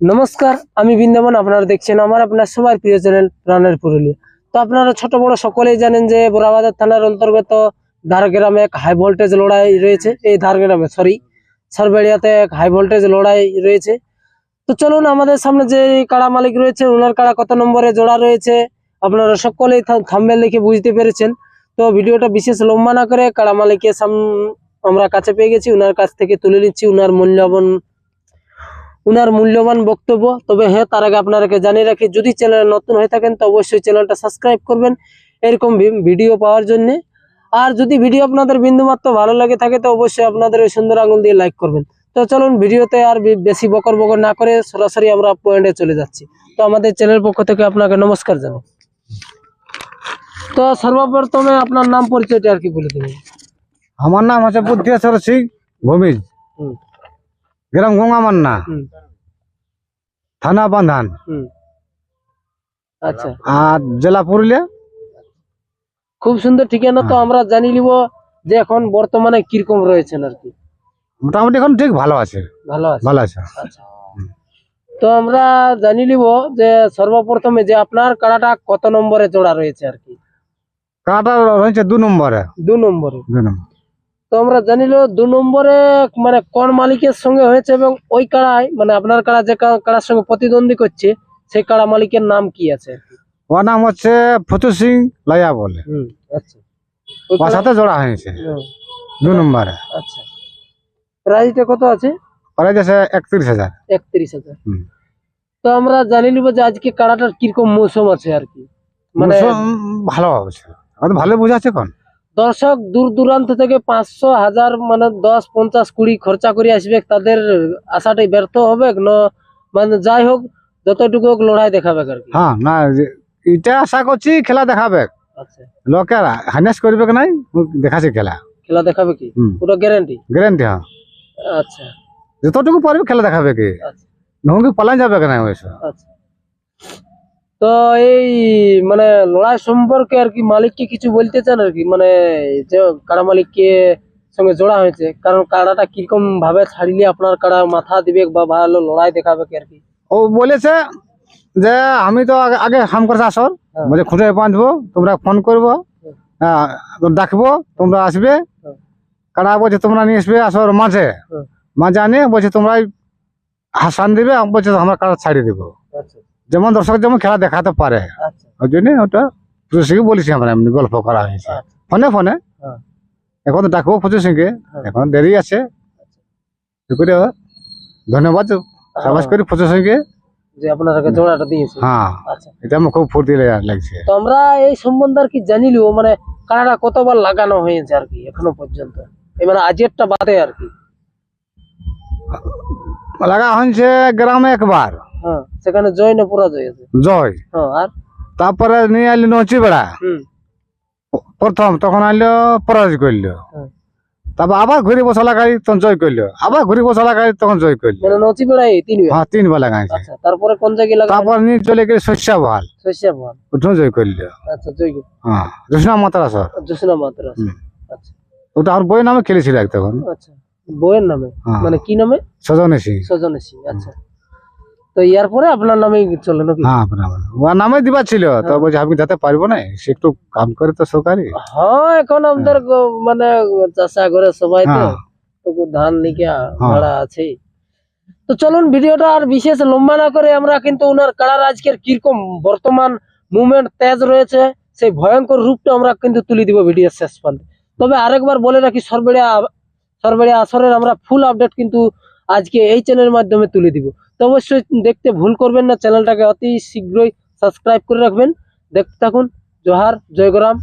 নমস্কার, আমি বৃন্দাবন, আপনারা দেখছেন আমার আপনার সবার প্রিয় চ্যানেল রানের পুরুলিয়া। তো আপনারা ছোট বড় সকলেই জানেন যে বোরাবাজার থানার অন্তর্গত ধারগ্রামে এক হাই ভোল্টেজ লড়াই রয়েছে। এই ধারগ্রামে সরি সরবেড়িয়াতে এক হাই ভোল্টেজ লড়াই রয়েছে। তো চলুন, আমাদের সামনে যে কাড়া মালিক রয়েছে ওনার কাড়া কত নম্বরে জোড়া রয়েছে, আপনারা সকলেই থাম্বেল দেখে বুঝতে পেরেছেন। তো ভিডিওটা বিশেষ লম্বা না করে কাড়া মালিকের সাম আমরা কাছে পেয়ে গেছি ওনার কাছ থেকে তুলে নিচ্ছি ওনার মূল্যবান উনার মূল্যবান বক্তব্য। তবে হ্যাঁ তার আগে আপনাদেরকে জানিয়ে রাখি যদি চ্যানেল নতুন হয়ে থাকেন তো অবশ্যই চ্যানেলটা সাবস্ক্রাইব করবেন এরকম ভিডিও পাওয়ার জন্য। আর যদি ভিডিও আপনাদের বিন্দুমাত্র ভালো লাগে থাকে তো অবশ্যই আপনাদের ওই সুন্দর আঙুল দিয়ে লাইক করবেন। তো চলুন ভিডিওতে আর বেশি বকর বকর না করে সরাসরি আমরা পয়েন্টে চলে যাচ্ছি। তো আমাদের চ্যানেল পক্ষ থেকে আপনাকে নমস্কার জানাই। তো সর্বপ্রথমে আপনার নাম পরিচয়টা আর কি বলে দেবেন? আমার নাম হচ্ছে বুদ্ধিশ্বর সিং ভূমিজ। হুম। গ্রাম গঙ্গামান্না হুম থানা বান্ধান আচ্ছা আর জেলা পুরুলিয়া খুব সুন্দর ঠিকানা তো আমরা জানি নিব যে এখন বর্তমানে কীরকম রয়েছেন আর কি মোটামুটি এখন ঠিক ভালো আছে ভালো আছে ভালো আছে তো আমরা জানি নিব যে সর্বপ্রথমে যে আপনার কাড়াটা কত নম্বরে জোড়া রয়েছে আর কি কাটা রয়েছে দু নম্বরে দু নম্বরে দু নম্বর তো আমরা জানিল দু নম্বরে মানে কোন মালিকের সঙ্গে হয়েছে এবং ওই কাড়ায় মানে আপনার কাড়া যে কাড়ার সঙ্গে প্রতিদ্বন্দ্বী করছে সেই কাড়া মালিকের নাম কি আছে? ওর নাম হচ্ছে ফতু সিং লাইয়া বলে। হুম আচ্ছা। ওর সাথে জোড়া হয়েছে। দু নম্বরে। আচ্ছা। প্রাইসটা কত আছে? ওরা আছে একত্রিশ হাজার। একত্রিশ হাজার। তো আমরা জানি নিব যে আজকে কাড়াটার কীরকম মৌসুম আছে আর কি। মানে ভালো আছে ভালো বোঝাচ্ছে কোন? দর্শক দূর দূরান্ত থেকে পাঁচশো হাজার মানে দশ পঞ্চাশ কুড়ি খরচা করে আসবে তাদের আশাটাই ব্যর্থ হবে না মানে যাই হোক যতটুকু হোক লড়াই দেখাবে আর কি। হ্যাঁ না এটা আশা করছি খেলা দেখাবে। আচ্ছা। লোকে হাইনেস করবে নাই? ও দেখাচ্ছে খেলা। খেলা দেখাবে কি? পুরো গ্যারান্টি গ্যারেন্টি হ্যাঁ। আচ্ছা। যতটুকু পারবে খেলা দেখাবে কি? আচ্ছা। নহলে পালাই যাবে কেন ওইসব আচ্ছা। তো এই মানে লড়াই সম্পর্কে আর কি মালিককে কিছু বলতে চান আর কি? মানে যে কাড়া মালিককে সঙ্গে জোড়া হয়েছে কারণ কাড়াটা কীরকম ভাবে ছাড়িলে আপনার কাড়া মাথা দিবে বা ভালো লড়াই দেখাবে আর কি? ও বলেছে যে আমি তো আগে- হাম করছে আসর হ্যাঁ। বলছে খুঁটে বাঁধবো তোমরা ফোন করব হ্যাঁ, ডাকবো তোমরা আসবে। হ্যাঁ। কারা বলছে তোমরা নিয়ে আসবে আসর মাঝে। হ্যাঁ। মাঝে আনে বলছে তোমরা হাসান দিবে বলছে আমরা কারা ছাড়িয়ে দেবো। আচ্ছা। যেমন দর্শক যেমন খেলা দেখাতে পারে। আচ্ছা। ওই জন্য ওটা পুজো বলেছি আমরা এমনি গল্প করা হয়েছে। ফোনে ফোনে। হ্যাঁ। এখন তো ডাকবো পুজো সিংকে। হ্যাঁ। এখন দেরি আছে। করে ধন্যবাদ। সাবাস করি যে আপনারা জোড়াটা দিয়েছে। হ্যাঁ। আচ্ছা। এটা আমার খুব ফুর্তি লে- লাগছে। তো আমরা এই সম্বন্ধে আর কি জানিলিও মানে কতবার লাগানো হয়েছে আর কি এখনও পর্যন্ত? মানে আজেরটা বাদে আর কি। লাগা হয়েছে গ্রামে একবার। সেখানে জয় না পরাজয় আছে। জয়? হ্যাঁ আর? তারপরে নিয়ে আইলি নচি বেড়া হুম। প্রথম তখন আইলো পরাজয় করল। হ্যাঁ। তারপর আবার ঘুরি বসা লাগাই তখন জয় করল। আবার ঘুরি বসা লাগাই তখন জয় করল। মানে নচি বেড়াই তিন। হ্যাঁ তিনবার লাগাইছে আচ্ছা তারপরে কোন জায়গায় লাগা তারপর নিয়ে চলে গেলে শস্যা ভালো শস্যা ওঠুন জয় করল। আচ্ছা জয় হ্যাঁ জোসনা মাতার আসর জোসনা মাত্র আচ্ছা। ওটা আর বই নামে খেলেছিল এক তখন। আচ্ছা বইয়ের নামে? হ্যাঁ। মানে কি নামে? সজনে সিং সজনে সিং আচ্ছা। তো ইয়ার পরে আপনার নামে চলে নাকি? হ্যাঁ আপনার ওর নামে দিবা ছিল তো বলছে আমি যেতে পারব না? সে একটু কাম করে তো সরকারি হ্যাঁ এখন আমাদের মানে চাষা করে সবাই তো হ্যাঁ। ধান লিখে হ্যাঁ। ভাড়া আছে তো চলুন ভিডিওটা আর বিশেষ লম্বা না করে আমরা কিন্তু ওনার কাড়ার আজকের কীরকম বর্তমান মুভমেন্ট তেজ রয়েছে সেই ভয়ঙ্কর রূপটা আমরা কিন্তু তুলে দিব ভিডিও শেষ পর্যন্ত তবে আরেকবার বলে রাখি সরবেড়িয়া সরবেড়িয়া আসরের আমরা ফুল আপডেট কিন্তু আজকে এই চ্যানেলের মাধ্যমে তুলে দিব। তো অবশ্যই দেখতে ভুল করবেন না চ্যানেলটাকে অতি শীঘ্রই সাবস্ক্রাইব করে রাখবেন। দেখতে থাকুন, জোহার জয়গরাম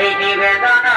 এই নিবেদন